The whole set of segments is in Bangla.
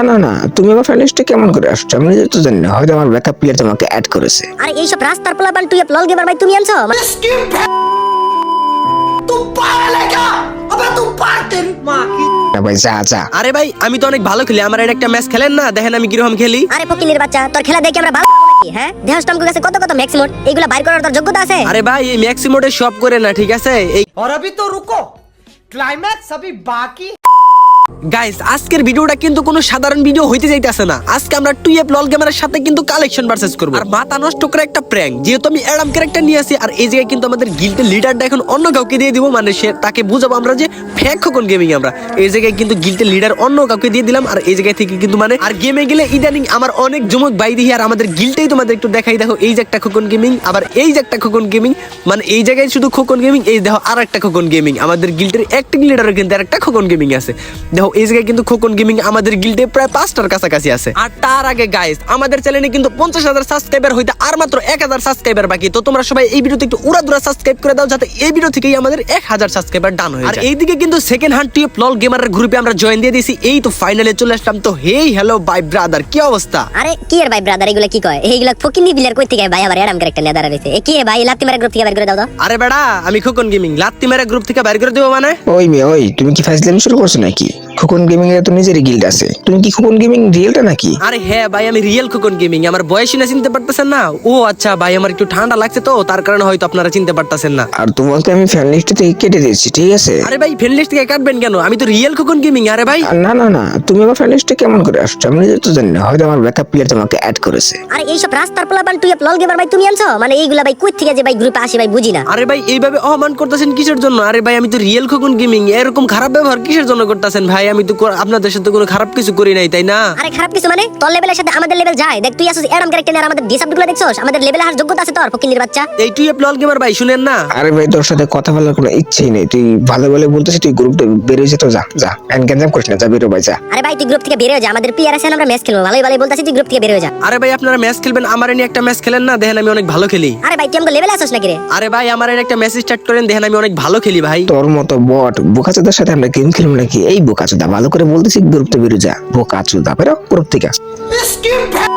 না না না তুমি আমার ফ্রেন্ড লিস্টে কেমন করে আসছো আমি নিজে তো জানি না হয়তো আমার ব্যাকআপ প্লেয়ার তোমাকে অ্যাড করেছে আরে এইসব রাস্তার পোলাপান তুই লল গেমার ভাই তুমি আনছো মানে না ভাই যা যা আরে ভাই আমি তো অনেক ভালো খেলি আমার এটা একটা ম্যাচ খেলেন না দেখেন আমি কিরকম খেলি আরে ফকিনের বাচ্চা তোর খেলা দেখে আমরা ভালো পাবো নাকি হ্যাঁ দেহস্টম কাছে কত কত ম্যাক্স মোড এগুলা বাইর করার তোর যোগ্যতা আছে আরে ভাই এই ম্যাক্সিমোডে সব করে না ঠিক আছে এই और अभी तो रुको क्लाइमैक्स अभी बाकी গাইস আজকের ভিডিওটা কিন্তু কোনো সাধারণ ভিডিও হইতে যাইতেছে না। আজকে আমরা টু এফ লল গেমারের সাথে কিন্তু কালেকশন ভার্সেস করব। আর মাথা নষ্ট করে একটা প্র্যাঙ্ক যেহেতু আমি অ্যাডাম ক্যারেক্টার নিয়ে আসি আর এই জায়গায় কিন্তু আমাদের গিল্ডের লিডারটা এখন অন্য কাউকে দিয়ে দিব মানে সে তাকে বুঝাবো আমরা যে ফ্যাক খোকন গেমিং আমরা। এই জায়গায় কিন্তু গিল্ডের লিডার অন্য কাউকে দিয়ে দিলাম, আর এই জায়গায় থেকে কিন্তু মানে আর গেমে গেলে ইদানিং আমার অনেক জমক বাই দিহি আর আমাদের গিল্ডটাই তোমাদের একটু দেখাই, দেখো এই যে একটা খোকন গেমিং আবার এই যে একটা খোকন গেমিং মানে এই জায়গায় শুধু খোকন গেমিং এই দেখো আর একটা খোকন গেমিং আমাদের গিল্ডের অ্যাক্টিং লিডারের কিন্তু আর একটা খোকন গেমিং আছে। দেখো এই জায়গায় কিন্তু খোকন গেমিং আমাদের গিল্ডে প্রায় পাঁচটার কাছাকাছি আছে। আর তার আগে গাইস আমাদের চ্যানেলে কিন্তু পঞ্চাশ হাজার সাবস্ক্রাইবার হইতে আর মাত্র এক হাজার সাবস্ক্রাইবার বাকি। তো তোমরা সবাই এই ভিডিওতে একটু উড়াদুরা সাবস্ক্রাইব করে দাও যাতে এই ভিডিও থেকেই আমাদের এক হাজার সাবস্ক্রাইবার ডান হয়ে আর এইদিকে কিন্তু সেকেন্ড হ্যান্ড লল গেমারের গ্রুপে আমরা জয়েন দিয়ে দিয়েছি। এই তো ফাইনালে চলে আসলাম। তো হেই হ্যালো বাই ব্রাদার কি অবস্থা? আরে কি ভাই ব্রাদার এগুলা কি কয়? এইগুলা ফকিনি বিলের কই থেকে ভাই? আবার এরাম দাঁড়া রয়েছে। কি ভাই লাত্তি মারা গ্রুপ থেকে বাইর করে দাও আরে বেড়া আমি খোকন গেমিং লাত্তি মেরে গ্রুপ থেকে বাইর করে দেবো মানে? ওই মেয়ে ওই তুমি কি ফাইজলামি শুরু করছ নাকি? খোকন গেমিং এর তো নিজেরই গিল্ড আছে। তুমি কি খোকন গেমিং রিয়েলটা নাকি? আরে হ্যাঁ ভাই আমি রিয়েল খোকন গেমিং আমার বয়সী না চিনতে পারতেছেন না? ও আচ্ছা ভাই আমার একটু ঠান্ডা লাগছে তো তার কারণে হয়তো আপনারা চিনতে পারতেছেন না। আর তোমাকে আমি ফ্যান লিস্ট থেকে কেটে দিয়েছি ঠিক আছে? আরে ভাই ফ্রেন্ড লিস্ট থেকে কাটবেন কেন? আমি তো রিয়েল খোকন গেমিং আরে ভাই। আর না না না তুমি আমার ফ্যান লিস্টে কেমন করে আসছো? আমি নিজে তো জানি না হয়তো আমার ব্যাকআপ প্লেয়ার তোমাকে অ্যাড করেছে। আরে এইসব রাস্তার পোলাপান তুই লল গেমার ভাই তুমি আনছো? মানে এইগুলা ভাই কই থেকে যে ভাই গ্রুপে আসি ভাই বুঝি না। আরে ভাই এইভাবে অপমান করতেছেন কিসের জন্য? আরে ভাই আমি তো রিয়েল খোকন গেমিং এরকম খারাপ ব্যবহার কিসের জন্য করতেছেন ভাই? আমি তো আপনাদের সাথে কোনো খারাপ কিছু করি নাই তাই না? আরে খারাপ কিছু মানে? তোর লেভেলের সাথে আমাদের লেভেল যায়। দেখ তুই আসছিস এরাম ক্যারেক্টার নিয়ে আমাদের ডিসাপগুলো দেখছস? আমাদের লেভেলে আর যোগ্যতা আছে তোর ফকিনির বাচ্চা এই টুয়েপ লল গেমার ভাই শুনেন না। আরে ভাই তোর সাথে কথা বলার কোনো ইচ্ছেই নেই। তুই ভালো বলে বলতেছিস তুই গ্রুপটা বেরিয়ে যেত যা যা। এন্ড গ্যাঞ্জাম করিস না যা বেরো ভাই যা। আরে ভাই তুই গ্রুপ থেকে বের হয়ে যা। আমাদের প্লেয়ার আছে আমরা ম্যাচ খেলব। ভালোই ভালোই বলতাছিস তুই গ্রুপ থেকে বের হয়ে যা। আরে ভাই আপনারা ম্যাচ খেলবেন আমার নিয়ে একটা ম্যাচ খেলেন না? দেখেন আমি অনেক ভালো খেলি। ভাই তুই আমাকে লেভেলে আসছ নাকি রে আরে ভাই আমার এনে একটা মেসেজ স্টার্ট করেন দেখেন আমি অনেক ভালো খেলি ভাই তোর মতো বট বোকাচোদার সাথে আমরা গেম খেলবো নাকি এই বোকাচোদা ভালো করে বলতেছি গ্রুপ থেকে বেরো যা বোকাচোদা বেরো গ্রুপ থেকে इसकी भै-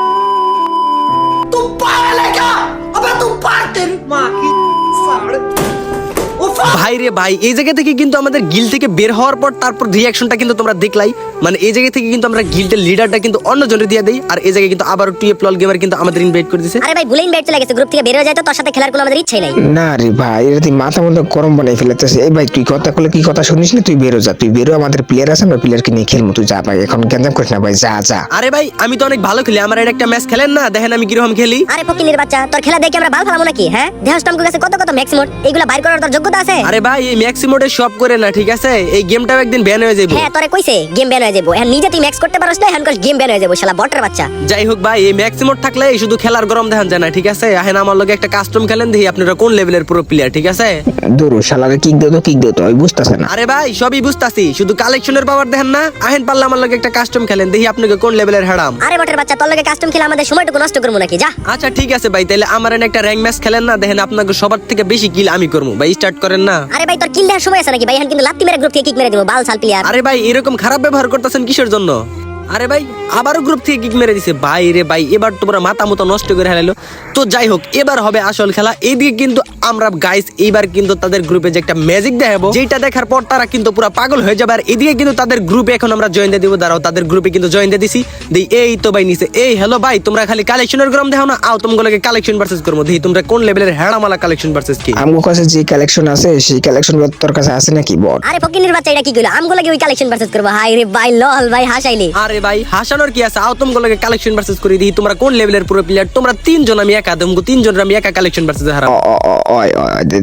तू पागल है क्या अबे तू पार तेरी माँ की साड़ उफ ভাই রে ভাই এই জায়গা থেকে কিন্তু আমাদের গিল থেকে বের হওয়ার পর তারপর রিয়াকশনটা কিন্তু তোমরা দেখলাই। মানে এই জায়গা থেকে কিন্তু আমরা গিল্ডের লিডারটা কিন্তু অন্য জনের দিয়ে দেই আর এই জায়গায় কিন্তু আবার টুয়েপ লল গেমার কিন্তু আমাদের ইনভাইট করে দিয়েছে আরে ভাই ভুলেই ব্যাট চলে গেছে গ্রুপ থেকে বের হয়ে যায় তো তোর সাথে খেলার কোনো আমাদের ইচ্ছাই নাই। না রে ভাই এটা তুই মাথা মতো গরম বানাই ফেলেছিস এই ভাই তুই কথা বলে কি কথা শুনিস না? তুই বেরো যা তুই বেরো আমাদের প্লেয়ার আছে আমরা প্লেয়ারকে নিয়ে খেলব তুই যা ভাই এখন গ্যাঞ্জাম করিস না ভাই যা যা। আরে ভাই আমি তো অনেক ভালো খেলি আমার এনে একটা ম্যাচ খেলেন না? দেখেন আমি কীরকম খেলি। আরে ফকিনির বাচ্চা তোর খেলা দেখে আমরা ভালো ফেলাবো নাকি হ্যাঁ? দেহস্টম কাছে কত কত ম্যাক্স মোড এগুলা বাইর করার তোর যোগ্যতা আছে। আরে ভাই এই ম্যাক্সিমোডে সব করে না ঠিক আছে? এই গেমটাও একদিন ব্যান হয়ে যাবে হ্যাঁ তোরে কইছে গেম ব্যান হয়ে যাব এখন নিজে তুই ম্যাক্স করতে পারছ না এখন গেম ব্যান হয়ে যাব শালা বটের বাচ্চা। যাই হোক ভাই এই ম্যাক্সিমোড থাকলে এই শুধু খেলার গরম দেখান যায় না ঠিক আছে? এখন আমার লগে একটা কাস্টম খেলেন দেখি আপনারা কোন লেভেলের পুরো প্লেয়ার ঠিক আছে? দূর শালারে কিক দে তো কিক দে তো ওই বুঝতেছে না। আরে ভাই সবই বুঝতাছি শুধু কালেকশনের পাওয়ার দেখেন না। আহেন পারলে আমার লগে একটা কাস্টম খেলেন দেখি আপনাকে কোন লেভেলের হারাম। আরে বটের বাচ্চা তোর লগে কাস্টম খেলে আমাদের সময়টুকু নষ্ট করব নাকি? যা। আচ্ছা ঠিক আছে ভাই তাহলে আমার এনে একটা র্যাঙ্ক ম্যাচ খেলেন না দেখেন আপনাকে সবার থেকে বেশি কিল আমি করব। ভাই স্টার্ট করেন না। আরে ভাই তোর কিল দেওয়ার সময় আছে নাকি? ভাই এখন কিন্তু লাত্তি মেরে গ্রুপ থেকে কিক মেরে দিব বাল সাল প্লেয়ার আরে ভাই এরকম খারাপ ব্যবহার করতেছেন কিসের জন্য? আরে ভাই আবারও গ্রুপ থেকে কিক মেরে দিছে। ভাই রে ভাই এবার তোমরা মাথা মতো নষ্ট করে হারাইলো তো যাই হোক এবার হবে আসল খেলা। এইদিকে কিন্তু আমরা গাইস এইবার কিন্তু তাদের গ্রুপে যে একটা ম্যাজিক দেখাবো যেটা দেখার পর তারা কিন্তু পুরো পাগল হয়ে যাবে। আর এদিকে কিন্তু তাদের গ্রুপে এখন আমরা জয়েন দিয়ে দিব। দাঁড়াও তাদের গ্রুপে কিন্তু জয়েন দিয়ে দিছি। দেই এই তো ভাই নিছে এই হ্যালো ভাই তোমরা খালি কালেকশনের গ্রাম দেখো না আও তোমাগুলোকে কালেকশন ভার্সেস করব। দেখি তোমরা কোন লেভেলের হেড়ামালা কালেকশন ভার্সেস কি? আমগো কাছে যে কালেকশন আছে সেই কালেকশন তোর কাছে আছে নাকি বট আরে ফকিনির বাচ্চা এটা কি কইলো? আমগুলো কি ওই কালেকশন ভার্সেস করব। হাই রে ভাই লল ভাই হাসাইলি। আরে ভাই হাসানোর কি আছে? আও তোমাগুলোকে কালেকশন ভার্সেস করে। দিই তোমরা কোন লেভেলের পুরো প্লেয়ার তোমরা তিনজন আমি একা তোমাকে তিনজন আমি একা কালেকশন ভার্সেস হারাম ওই,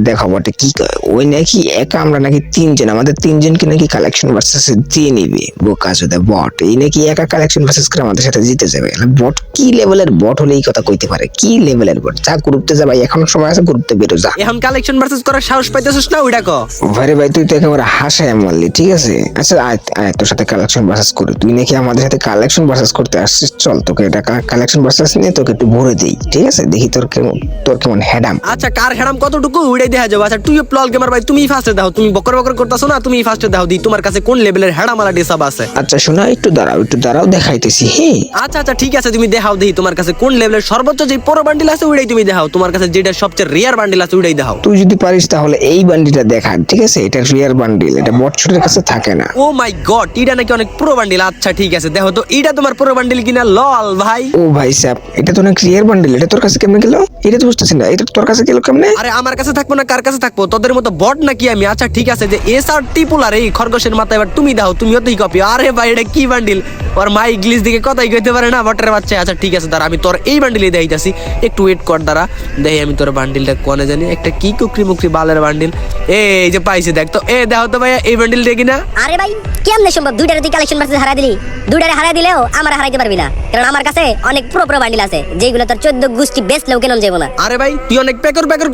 দেখো বটে কি ওই নাকি একা আমরা নাকি তিনজন আমাদের তিনজনকে নাকি কালেকশন ভার্সেস দিয়ে নিবে বোকা চোদা বট এই নাকি একা কালেকশন ভার্সেস করে আমাদের সাথে জিতে যাবে। বট কি লেভেলের বট হলে এই কথা কইতে পারে? কি লেভেলের বট? যা গ্রুপতে যা ভাই এখন সময় আছে গ্রুপতে বেরো যা। এখন কালেকশন ভার্সেস করার সাহস পাইতেছিস না ওইটা ক। ভাইরে ভাই তুই তো একেবারে হাসায় মারলি ঠিক আছে? আচ্ছা আয় তোর সাথে কালেকশন ভার্সেস করে। তুই নাকি আমাদের সাথে কালেকশন ভার্সেস করতে আসছিস? চল তোকে এটা কালেকশন ভার্সেস নিয়ে তোকে একটু ভরে দেই ঠিক আছে? দেখি তোর কেমন তোর কেমন হ্যাডাম। আচ্ছা কার হেরাম কতটুকু ওইটাই দেখা যাবে? আচ্ছা তুই প্লল গেমার ভাই তুমি ফার্স্টে দাও তুমি বকর বকর করতেছো না তুমি ফার্স্টে দাও দি তোমার কাছে কোন লেভেলের হেডামালা ডিসাব আছে? আচ্ছা শোনা একটু দাঁড়াও একটু দাঁড়াও দেখাইতেছি হ্যাঁ আচ্ছা আচ্ছা ঠিক আছে তুমি দেখাও দেখি তোমার কাছে কোন লেভেলের সর্বোচ্চ যে পুরো বান্ডিল আছে ওইটাই তুমি দেখাও তোমার কাছে যেটা সবচেয়ে রিয়ার বান্ডিল আছে ওইটাই দেখাও। তুই যদি পারিস তাহলে এই বান্ডিলটা দেখা ঠিক আছে? এটা রিয়ার বান্ডিল এটা বটশটের কাছে থাকে না। ও মাই গড এটা নাকি অনেক পুরো বান্ডিল আচ্ছা ঠিক আছে দেখো তো এটা তোমার পুরো বান্ডিল কিনা লল ভাই। ও ভাই সাহেব এটা তো অনেক রিয়ার বান্ডিল এটা তোর কাছে কেমনে গেল? এটা তো বুঝতেছি না এটা তোর কাছে গেল কেমনে? আরে আমার কাছে থাকব না কার কাছে থাকব? তোদের মতো বট নাকি আমি? আচ্ছা ঠিক আছে যে এস আর টিপুল আর এই খরগোশের মাথায় এবার তুমি দাও তুমিও তো কপি আরে ভাই এটা কি বান্ডিল ওর মা ইংলিশ দিকে কথাই কইতে পারে না বটের বাচ্চা। আচ্ছা ঠিক আছে দাঁড়া আমি তোর এই বান্ডিলে দেখাইতাছি। একটু ওয়েট কর দাঁড়া। দেখি আমি তোর বান্ডিলটা কোনে জানি। একটা কি কুকরি মুকরি বালের বান্ডিল এই যে পাইছি দেখ তো। এ দেখো তো ভাইয়া এই বান্ডিল দেখি না। আরে ভাই কেমনে সম্ভব? দুইটারে তুই কালেকশন ভার্সেস হারাই দিলি। দুইটারে হারাই দিলেও আমার হারাইতে পারবি না। কারণ আমার কাছে অনেক পুরো পুরো বান্ডিল আছে যেগুলো তোর চোদ্দ গুষ্টি বেস্ট লোক কেন যাব না। আরে ভাই তুই অনেক প্যাকর প্যাকর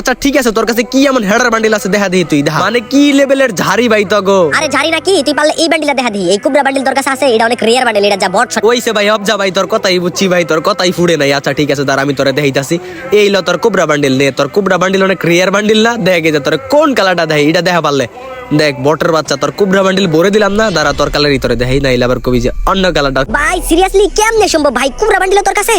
আচ্ছা ঠিক আছে তোর কাছে কি এমন হেডার বান্ডিল আছে? দেখা দিই তুই দেখা। মানে কি লেভেলের ঝাড়ি ভাই তো গো? আরে না কি? তুই পারলে এই বান্ডিলটা দেখা দিই এই কুবরা বান্ডিল তোর কাছে আছে এটা অনেক রিয়ার বান্ডিল এটা যা বট শট ওইসে ভাই অবজা ভাই তোর কথাই বুঝছি ভাই তোর কথাই ফুড়ে নাই। আচ্ছা ঠিক আছে দাঁড়া আমি তোরে দেখাইতাছি। এই ল তোর কুবরা বান্ডিল নে তোর কুবরা বান্ডিল অনেক রিয়ার বান্ডিল না? দেখে যে তোর কোন কালারটা দেয় এটা দেখা পারলে। দেখ বটের বাচ্চা তোর কুবরা বান্ডিল ভরে দিলাম না? দাঁড়া তোর কালারই তোরে দেখাই নাই আবার কবি যে অন্য কালারটা ভাই সিরিয়াসলি কেমনে সম্ভব ভাই? কুবরা বান্ডিল তোর কাছে?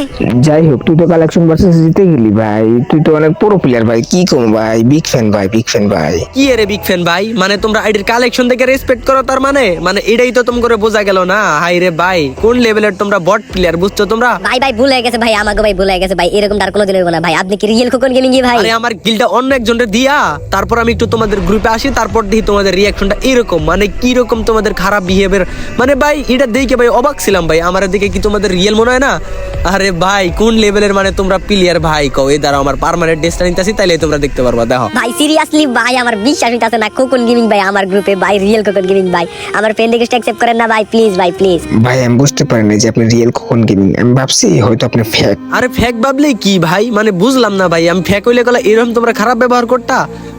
যাই হোক তুই তো কালেকশন ভার্সেস জিতে গেলি ভাই। তুই তো অনেক পুরো প্লেয়ার ভাই কি কম ভাই? বিগ ফ্যান ভাই বিগ ফ্যান ভাই। কি এরে বিগ ফ্যান ভাই? মানে তোমরা আইডির কালেকশন দেখে রেসপেক্ট করো তার মানে? মানে এটাই তো তোম করে বোঝা গেল না। হাই রে ভাই কোন লেভেলের তোমরা বট প্লেয়ার বুঝছ তোমরা? ভাই ভাই ভুল গেছে ভাই আমাকে ভাই ভুল গেছে ভাই এরকম আর কোনোদিন হইব না ভাই। আপনি কি রিয়েল খোকন গেমিং ভাই? আরে আমার গিলটা অন্য একজনের দিয়া। তারপর আমি একটু তোমাদের গ্রুপে আসি তারপর দেখি তোমাদের রিয়াকশনটা এরকম। মানে কি রকম তোমাদের খারাপ বিহেভিয়ার মানে ভাই এটা দেখে ভাই অবাক ছিলাম ভাই। আমার দিকে কি তোমাদের রিয়েল মনে হয় না? আরে ভাই কোন লেভেলের মানে তোমরা প্লেয়ার ভাই কও? এই দ্বারা আমার পার্মানেন্ট ডেস্টা নিতেছি তাইলে তোমরা দেখতে পারবা দেখো। ভাই সিরিয়াসলি ভাই আমার বিশ্বাস হইতাছে না খোকন গেমিং ভাই আমার গ্রুপে ভাই রিয়েল খোকন গেমিং ভাই। আমার ফ্রেন্ড রিকোয়েস্ট অ্যাকসেপ্ট করেন না ভাই প্লিজ ভাই প্লিজ ভাই আমি বুঝতে পারিনি যে আপনি রিয়েল কখন গেমিং আমি ভাবছি হয়তো আপনি ফেক আরে ফেক ভাবলে কি ভাই? মানে বুঝলাম না ভাই আমি ফেক হইলে গেলে এরকম তোমরা খারাপ ব্যবহার করতা?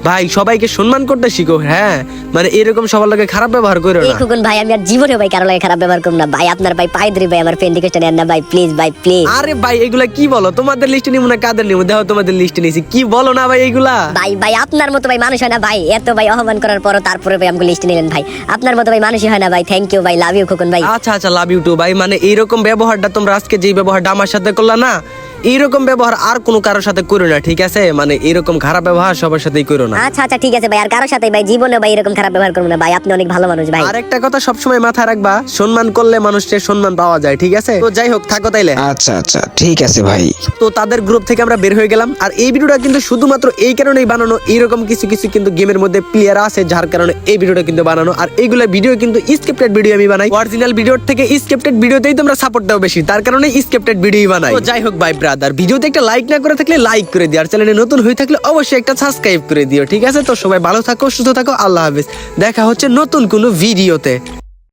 ভাই সবাইকে সম্মান করতে শিখো হ্যাঁ? মানে এরকম সবার লোকে খারাপ ব্যবহার করো না। খোকন ভাই আমি আর জীবনে ভাই কারও লাগে খারাপ ব্যবহার করব না। ভাই আপনার ভাই পাই ধরি ভাই আমার ফ্রেন্ড রিকোয়েস্ট নেন না ভাই প্লিজ ভাই প্লিজ আরে ভাই এগুলা কি বলো? তোমাদের লিস্টে নিবো না কাদের নিবো দেখো তোমাদের লিস্টে নিয়েছি কি বলো? না ভাই এইগুলা। ভাই ভাই আপনার মতো ভাই মানুষ হয় না ভাই। এত ভাই অপমান করার পর তারপরে ভাই আমাকে লিস্ট নিলেন ভাই। আপনার মতো ভাই মানুষই হয় না ভাই। থ্যাংক ইউ ভাই লাভ ইউ খোকন ভাই। আচ্ছা আচ্ছা লাভ ইউ টু ভাই। মানে এইরকম ব্যবহারটা তোমরা আজকে যে ব্যবহারটা আমার সাথে করলা না এইরকম ব্যবহার আর কোনো কারোর সাথে করো না ঠিক আছে? মানে এরকম খারাপ ব্যবহার সবার সাথেই করো না। আচ্ছা আচ্ছা ঠিক আছে ভাই। আর কারোর সাথে ভাই জীবনে ভাই এরকম খারাপ ব্যবহার করব না ভাই। আপনি অনেক ভালো মানুষ ভাই। আর একটা কথা সবসময় মাথায় রাখবা সম্মান করলে মানুষের সম্মান পাওয়া যায় ঠিক আছে? তো যাই হোক থাকো তাইলে। আচ্ছা আচ্ছা ঠিক আছে ভাই। তো তাদের গ্রুপ থেকে আমরা বের হয়ে গেলাম। আর এই ভিডিওটা কিন্তু শুধুমাত্র এই কারণেই বানানো এইরকম কিছু কিছু কিন্তু গেমের মধ্যে প্লেয়ার আছে যার কারণে এই ভিডিওটা কিন্তু বানানো। আর এইগুলো ভিডিও কিন্তু স্ক্রিপ্টেড ভিডিও আমি বানাই। অরিজিনাল ভিডিওর থেকে স্ক্রিপ্টেড ভিডিওতেই তোমরা সাপোর্ট দাও বেশি তার কারণে স্ক্রিপ্টেড ভিডিও বানাই। তো যাই হোক ভাই ব্রাদার ভিডিওতে একটা লাইক না করে থাকলে লাইক করে দিও। আর চ্যানেলে নতুন হয়ে থাকলে অবশ্যই একটা সাবস্ক্রাইব করে দিও, ঠিক আছে? তো সবাই ভালো থাকো, সুস্থ থাকো, আল্লাহ হাফেজ। দেখা হচ্ছে নতুন কোনো ভিডিওতে।